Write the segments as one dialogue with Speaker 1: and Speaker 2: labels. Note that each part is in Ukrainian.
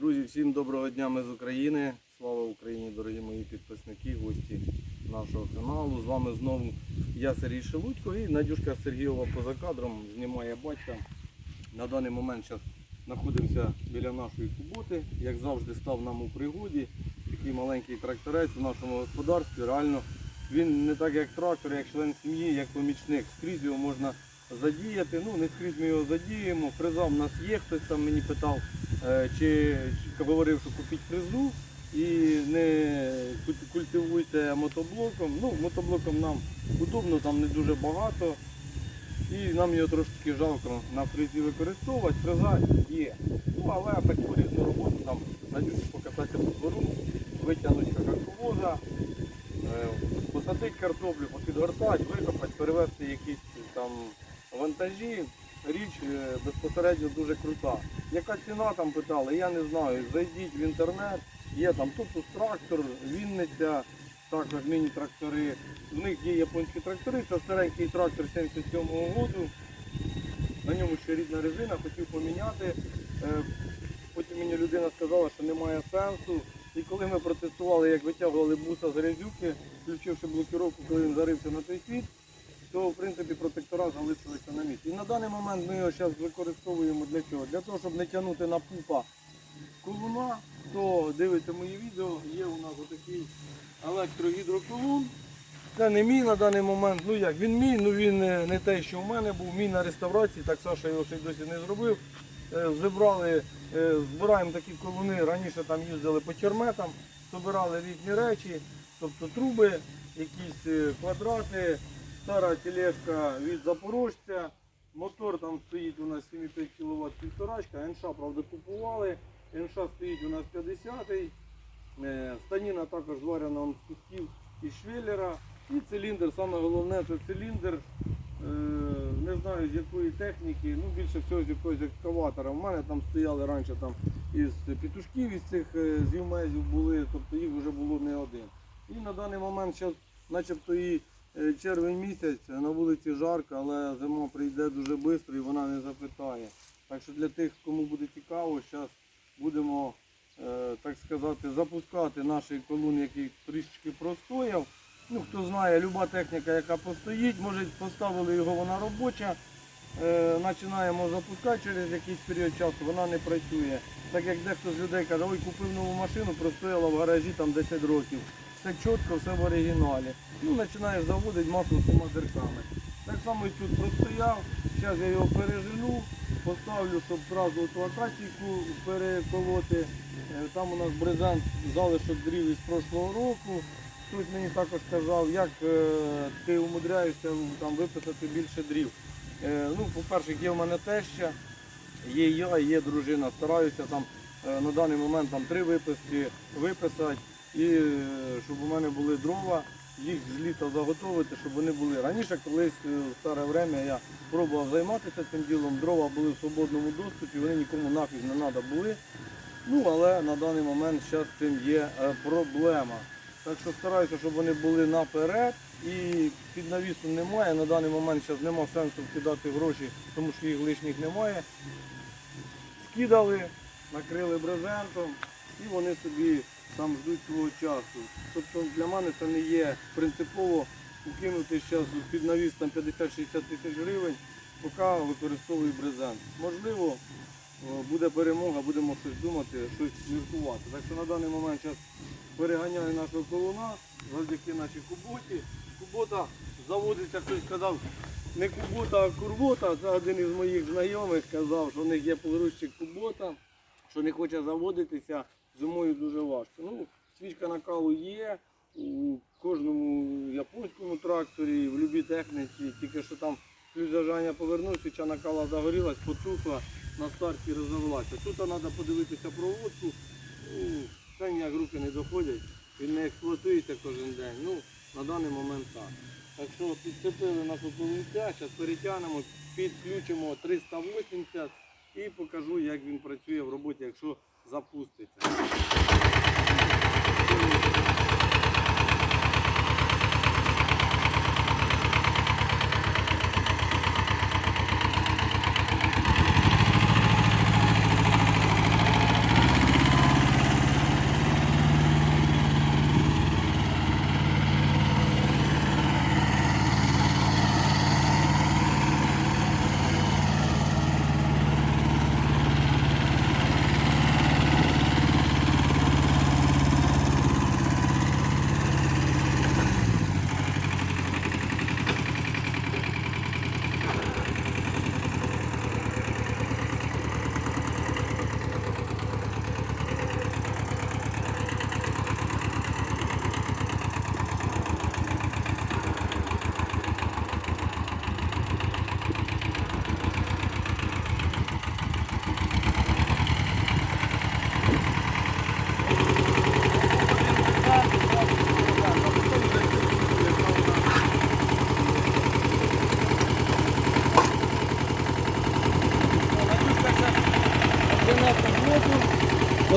Speaker 1: Друзі, всім доброго дня, ми з України. Слава Україні, дорогі мої підписники, гості нашого каналу. З вами знову я Сергій Шелудько і Надюшка Сергієва поза кадром знімає батька. На даний момент зараз знаходимося біля нашої куботи. Як завжди став нам у пригоді. Такий маленький тракторець у нашому господарстві. Реально він не так як трактор, як член сім'ї, як помічник. Скрізь його можна задіяти. Ну, не скрізь ми його задіємо. Фреза в нас є, хтось там мені питав, чи, чи говорив, що купіть фрезу і не культивуйте мотоблоком. Ну, мотоблоком нам удобно, там не дуже багато. І нам його трошки жалко на фрезі використовувати. Фреза є. Ну, але таку різну роботу там надюсь покататися по двору, витягнути какаковоза, е, посадити картоплю, попідгортати, викопати, перевезти якісь там вантажі. Річ е, безпосередньо дуже крута. Яка ціна там питали, я не знаю. Зайдіть в інтернет, є там тут трактор, Вінниця, також міні-трактори. В них є японські трактори, це старенький трактор 77-го року. На ньому ще рідна резина, хотів поміняти. Е, Потім мені людина сказала, що немає сенсу. І коли ми протестували, як витягували буса з грязюки, включивши блокировку, коли він зарився на той світ, то в принципі протектора залишилися на місці. І на даний момент ми його зараз використовуємо для чого? Для того, щоб не тягнути на пупа колуна, хто дивиться мої відео, є у нас отакий електрогідроколун. Це не мій на даний момент. Ну як, він мій, ну він е, не те, що в мене був, мій на реставрації, так Саша його ще й досі не зробив. Е, Зібрали, е, збираємо такі колуни, раніше там їздили по черметам, збирали різні речі, тобто труби, якісь квадрати, стара тележка від запорожця. Мотор там стоїть у нас 7,5 кВт півторачка, НШ, правда, купували. НШ стоїть у нас 50-й. Е, Станіна також зварена з кусків і швеллера. І циліндр, саме головне це циліндр. Е, Не знаю з якої техніки, ну більше всього з якогось екскаватора. У мене там стояли раніше там із петушків, із цих е, з юмезів були, тобто їх вже було не один. І на даний момент зараз начебто і червень місяць, на вулиці жарко, але зима прийде дуже швидко і вона не запитає. Так що для тих, кому буде цікаво, зараз будемо, е, так сказати, запускати наш колун, який трішечки простояв. Ну, хто знає, люба техніка, яка постоїть, може поставили його, вона робоча. Е, починаємо запускати через якийсь період часу, вона не працює. Так як дехто з людей каже, ой, купив нову машину, простояла в гаражі там 10 років. Все чітко, все в оригіналі. Ну, починаєш заводити масло з цими дирками. Так само і тут простояв, зараз я його пережену, поставлю, щоб одразу ту акаційку переколоти. Е, Там у нас брезент залишок дрів із прошлого року. Хтось мені також сказав, як е, ти умудряєшся там виписати більше дрів. Е, ну, по-перше, є в мене теща, є я, є дружина. Стараюся там на даний момент там три виписки виписати, і е, щоб у мене були дрова, їх з літа заготовити, щоб вони були. Раніше колись е, в старе время я пробував займатися цим ділом, дрова були в свободному доступі, вони нікому нафіг не треба були. Ну, але на даний момент зараз цим є е, проблема. Так що стараюся, щоб вони були наперед і під навісом немає. На даний момент зараз немає сенсу вкидати гроші, тому що їх лишніх немає. Скидали, накрили брезентом і вони собі там ждуть свого часу. Тобто для мене це не є принципово укинути зараз під навіс 50-60 тисяч гривень, поки використовую брезент. Можливо, буде перемога, будемо щось думати, щось міркувати. Так що на даний момент зараз переганяю нашого колуна завдяки нашій куботі. Кубота заводиться, хтось сказав, не кубота, а курбота. Це один із моїх знайомих сказав, що в них є погрузчик кубота, що не хоче заводитися, зимою дуже важко. Ну, свічка накалу є у кожному японському тракторі, в будь-якій техніці, тільки що там ключ зажання повернув, свіча накала загорілась, потухла, на старті розвелася. Тут треба подивитися проводку. Ну, це ніяк руки не доходять, він не експлуатується кожен день. Ну, на даний момент так. Так що підцепили нашу полунця, зараз перетягнемо, підключимо 380 і покажу, як він працює в роботі, якщо запуститься.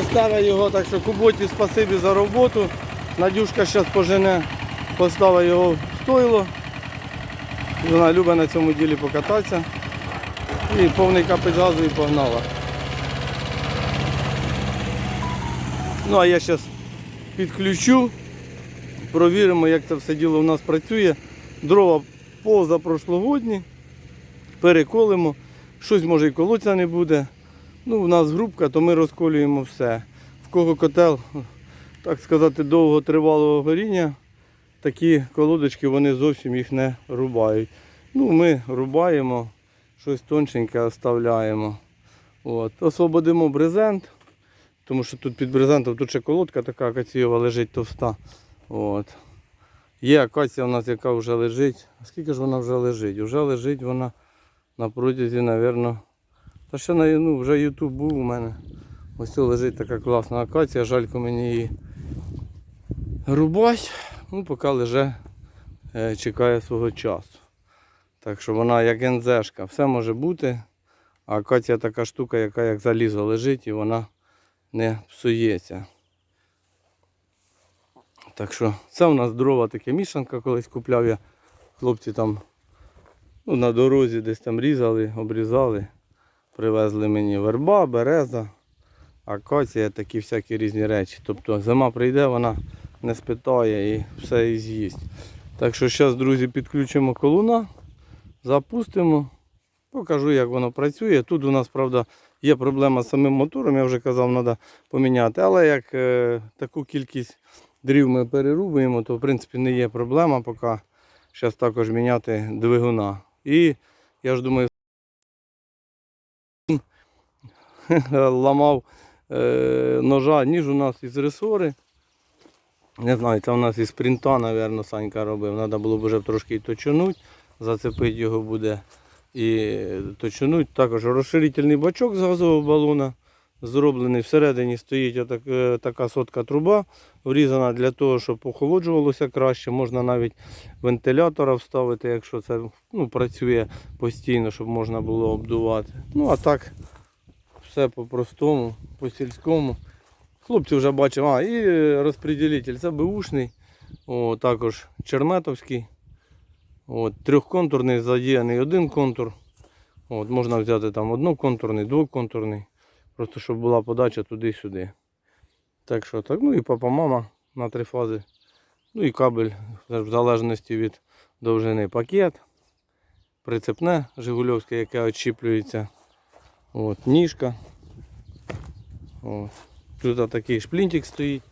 Speaker 1: Поставив його, так що Куботі спасибі за роботу. Надюшка зараз пожене, поставить його в стойло. Вона любить на цьому ділі покататися. І повний капець газу і погнала. Ну а я зараз підключу, провіримо, як це все діло у нас працює. Дрова позапрошлогодні, переколимо. Щось може і колоться не буде. Ну, у нас грубка, то ми розколюємо все. В кого котел, так сказати, довго тривалого горіння, такі колодочки вони зовсім їх не рубають. Ну, ми рубаємо, щось тоншеньке оставляємо. От. Освободимо брезент, тому що тут під брезентом тут ще колодка така акацієва лежить товста. От. Є акація у нас, яка вже лежить. А скільки ж вона вже лежить? Вже лежить вона на протязі, мабуть, та ще на ну, вже Ютуб був у мене. Ось тут лежить така класна акація, жалько мені її рубать. Ну, поки лежить, е, чекає свого часу. Так що вона як НЗшка, все може бути. А акація така штука, яка як залізо лежить і вона не псується. Так що це у нас дрова таке мішанка, колись купляв я. Хлопці там ну, на дорозі десь там різали, обрізали. Привезли мені верба, береза, акація, такі всякі різні речі. Тобто зима прийде, вона не спитає і все і з'їсть. Так що зараз, друзі, підключимо колуна, запустимо, покажу, як воно працює. Тут у нас, правда, є проблема з самим мотором, я вже казав, треба поміняти. Але як е, таку кількість дрів ми перерубуємо, то в принципі не є проблема, поки зараз також міняти двигуна. І я ж думаю, ламав е, ножа, ніж у нас із ресори. Не знаю, це у нас із принта, мабуть, Санька робив. Треба було б вже трошки і зацепити його буде і точонуть. Також розширительний бачок з газового балона зроблений. Всередині стоїть отак, е, така сотка труба, врізана для того, щоб охолоджувалося краще. Можна навіть вентилятора вставити, якщо це ну, працює постійно, щоб можна було обдувати. Ну а так все по-простому, по-сільському. Хлопці вже бачив, а, і розподілитель, це беушний, о, також черметовський. От, трьохконтурний задіяний один контур. От, можна взяти там одноконтурний, двоконтурний. Просто щоб була подача туди-сюди. Так що так, ну і папа мама на три фази. Ну і кабель в залежності від довжини пакет. Прицепне Жигульовське, яке очіплюється. От, ніжка. От. Тут такий шплінтик стоїть.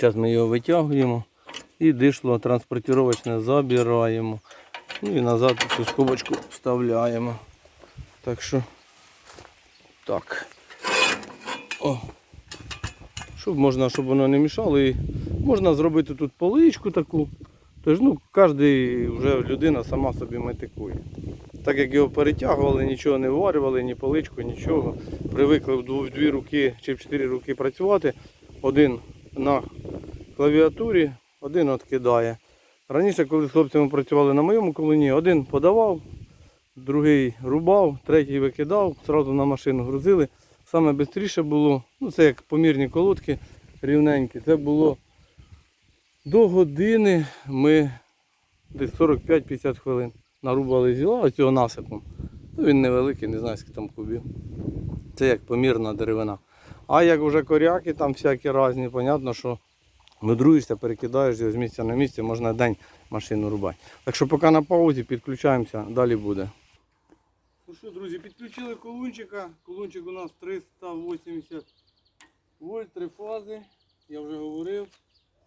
Speaker 1: Зараз ми його витягуємо і дишло транспортировочне забираємо. Ну і назад цю скобочку вставляємо. Так що так. О. Щоб можна, щоб воно не мішало. І можна зробити тут поличку таку. Тож ну, кожен вже людина сама собі метикує. Так як його перетягували, нічого не варювали, ні поличку, нічого. Привикли в дві руки чи в чотири руки працювати. Один на клавіатурі, один відкидає. Раніше, коли з хлопцями працювали на моєму колоні, один подавав, другий рубав, третій викидав, одразу на машину грузили. Саме швидше було, ну це як помірні колодки рівненькі. Це було до години ми десь 45-50 хвилин нарубали зіла оцього насипом. Ну, він невеликий, не знаю, скільки там кубів. Це як помірна деревина. А як вже коряки, там всякі різні, понятно, що мудруєшся, перекидаєш його з місця на місце, можна день машину рубати. Так що поки на паузі підключаємося, далі буде. Ну що, друзі, підключили колунчика. Колунчик у нас 380 вольт, три фази, я вже говорив.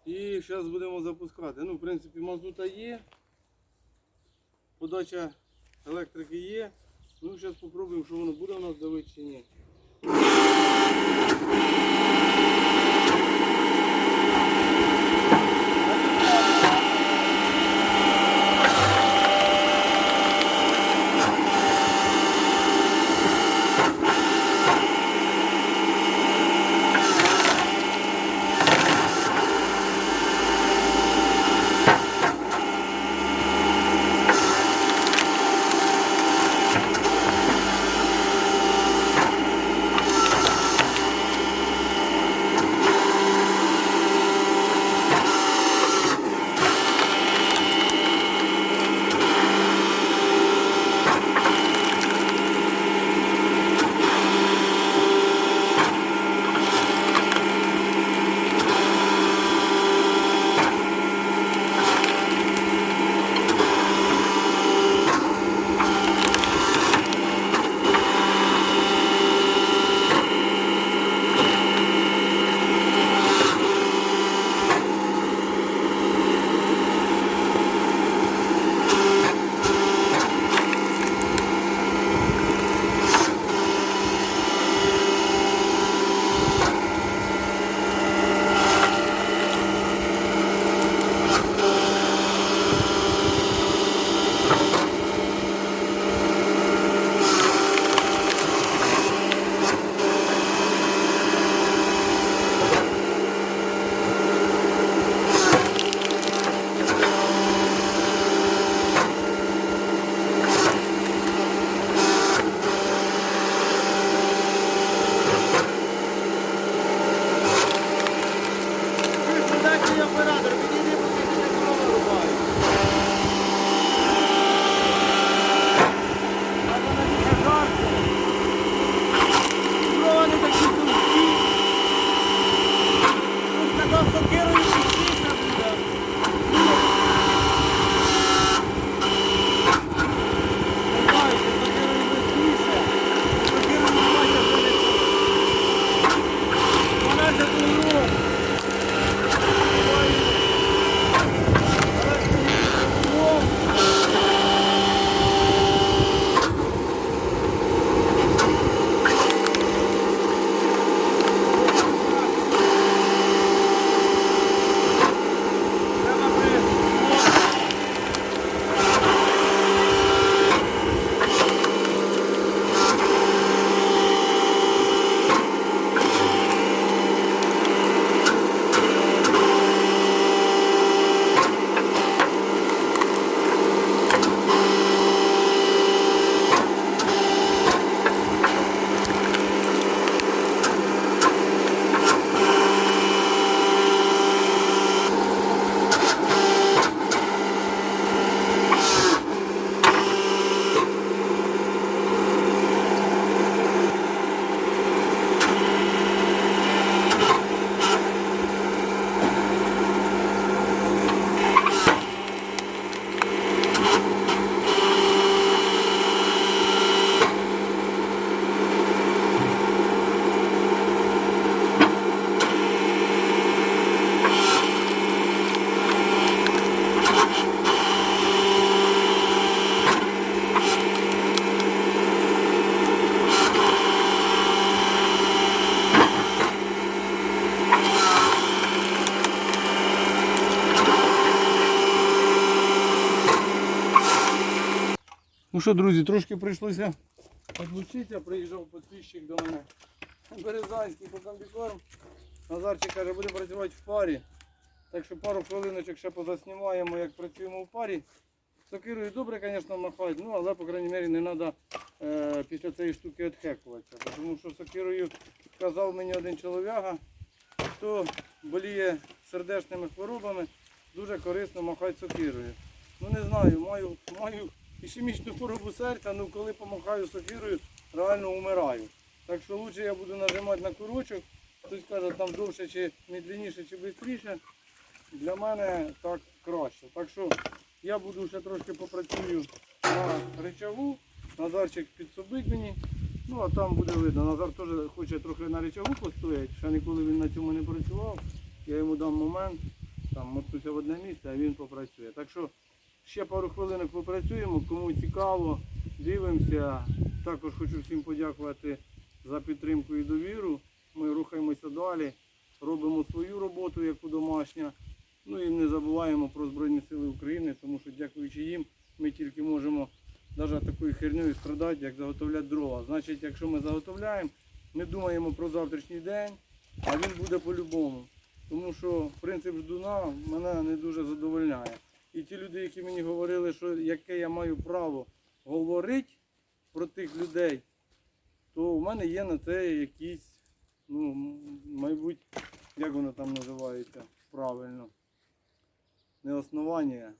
Speaker 1: І зараз будемо запускати. Ну, в принципі, мазута є. Подача електрики є. Ну, зараз спробуємо, що воно буде у нас давити чи ні. Ну що, друзі, трошки прийшлося відлучитися, приїжджав підписчик до мене. Березанський по комбікорм. Назарчик каже, буде працювати в парі. Так що пару хвилиночок ще позаснімаємо, як працюємо в парі. Сокирою добре, звісно, махати, ну але, по крайній мірі, не треба е, після цієї штуки відхекуватися. Тому що сокирою казав мені один чоловіка, хто боліє сердечними хворобами, дуже корисно махати сокирою. Ну не знаю, маю, маю ішемічну хворобу серця, ну коли помахаю сокирою, реально вмираю. Так що краще я буду нажимати на курочок, хтось каже там довше чи медленніше, чи швидше. Для мене так краще. Так що я буду ще трошки попрацюю на речагу. Назарчик підсобить мені. Ну а там буде видно. Назар теж хоче трохи на речагу постояти. Ще ніколи він на цьому не працював. Я йому дам момент, там мотуся в одне місце, а він попрацює. Так що ще пару хвилинок попрацюємо. Кому цікаво, дивимося. Також хочу всім подякувати за підтримку і довіру. Ми рухаємося далі, робимо свою роботу, яку домашня. Ну і не забуваємо про Збройні Сили України, тому що дякуючи їм ми тільки можемо навіть такою хернею страдати, як заготовляти дрова. Значить, якщо ми заготовляємо, ми думаємо про завтрашній день, а він буде по-любому. Тому що принцип ждуна мене не дуже задовольняє. І ті люди, які мені говорили, що яке я маю право говорити про тих людей, то в мене є на це якісь, ну, мабуть, як воно там називається правильно. Не основання.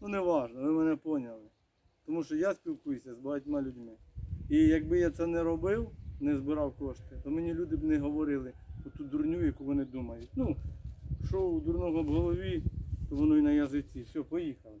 Speaker 1: Ну не важно, ви мене поняли. Тому що я спілкуюся з багатьма людьми. І якби я це не робив, не збирав кошти, то мені люди б не говорили оту дурню, яку вони думають. Ну, що у дурного в голові, воно і на язиці. Все, поїхали.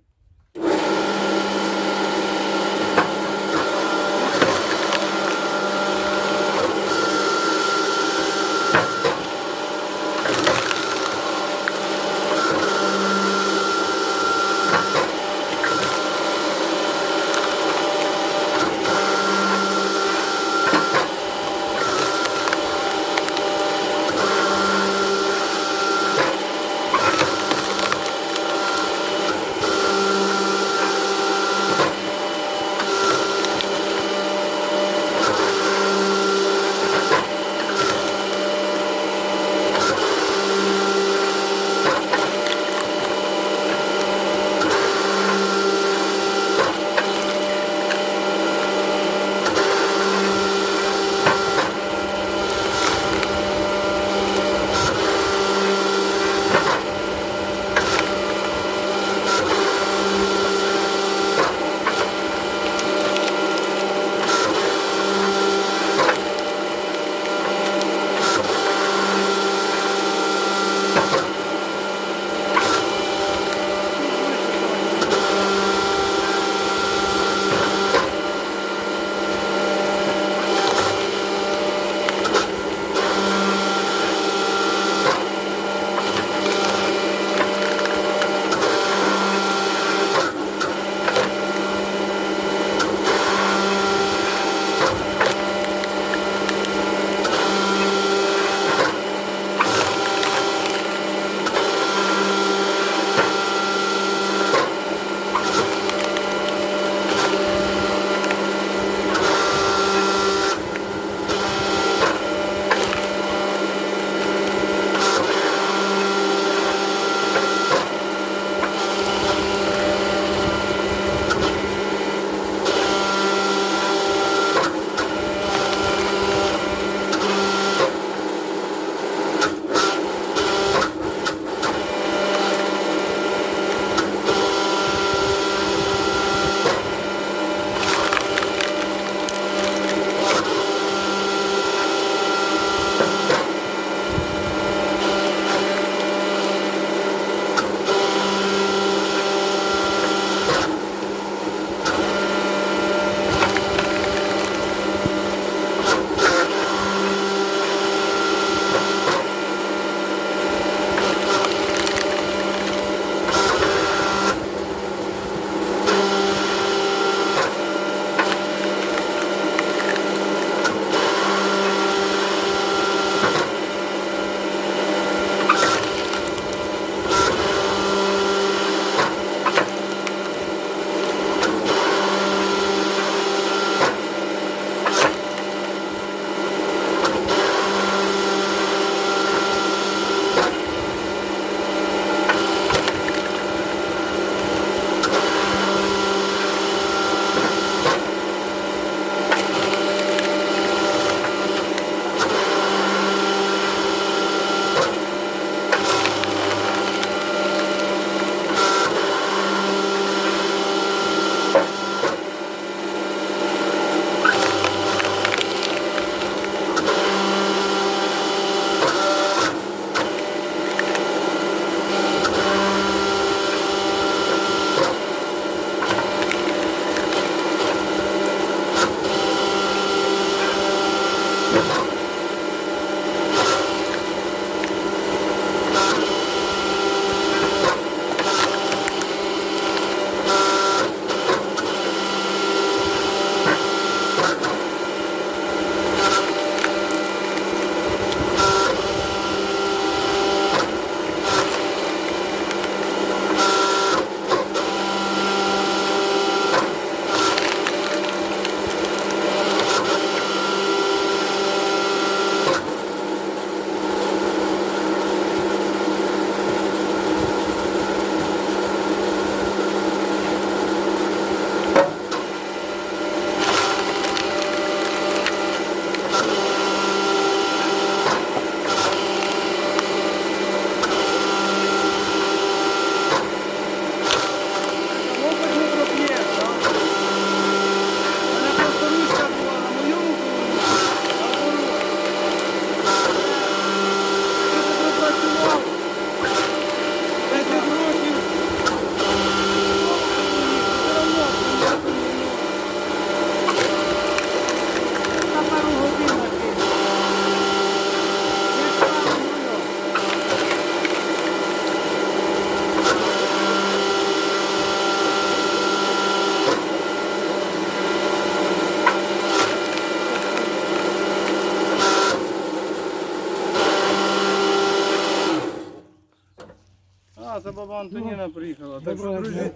Speaker 1: Антоніна приїхала. Так що, друзі,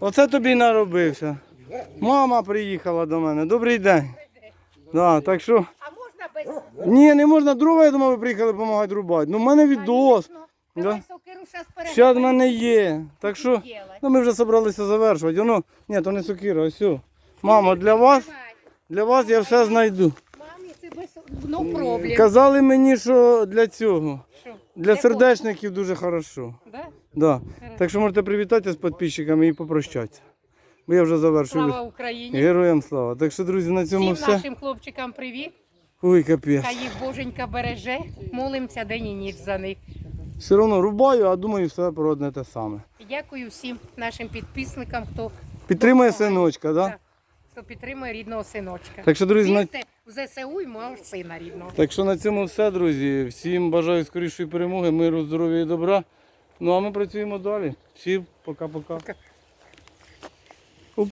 Speaker 1: оце тобі наробився. Мама приїхала до мене. Добрий день. Да, так що,
Speaker 2: А можна без
Speaker 1: ні, не можна дрова, я думав, ви приїхали допомагати рубати. Ну, в мене відос.
Speaker 2: Конечно.
Speaker 1: Да.
Speaker 2: Щас.
Speaker 1: Ще в мене є. Так що, ну ми вже зібралися завершувати. Воно, ні, то не сокира, ось. все. Мамо, для вас, для вас я все знайду.
Speaker 2: Мамі, це без problem.
Speaker 1: Казали мені, що для цього. Для сердечників дуже хорошо.
Speaker 2: Да?
Speaker 1: Да. Так що можете привітатися з підписчиками і попрощатися. Бо я вже завершую.
Speaker 2: Слава Україні.
Speaker 1: Героям слава. Так що, друзі, на цьому
Speaker 2: Всім
Speaker 1: все.
Speaker 2: нашим хлопчикам привіт.
Speaker 1: Ой, капець.
Speaker 2: Хай їх Боженька береже. Молимося день і ніч за них.
Speaker 1: Все одно рубаю, а думаю, все про одне те саме.
Speaker 2: Дякую всім нашим підписникам, хто,
Speaker 1: Підтримує синочка, да?
Speaker 2: Так. хто підтримує рідного синочка.
Speaker 1: Так що, друзі, на...
Speaker 2: Вірте в ЗСУ і мого сина рідного.
Speaker 1: так що на цьому все, друзі. Всім бажаю скорішої перемоги, миру, здоров'я і добра. Ну а ми працюємо далі. Всім пока-пока.
Speaker 2: Пока.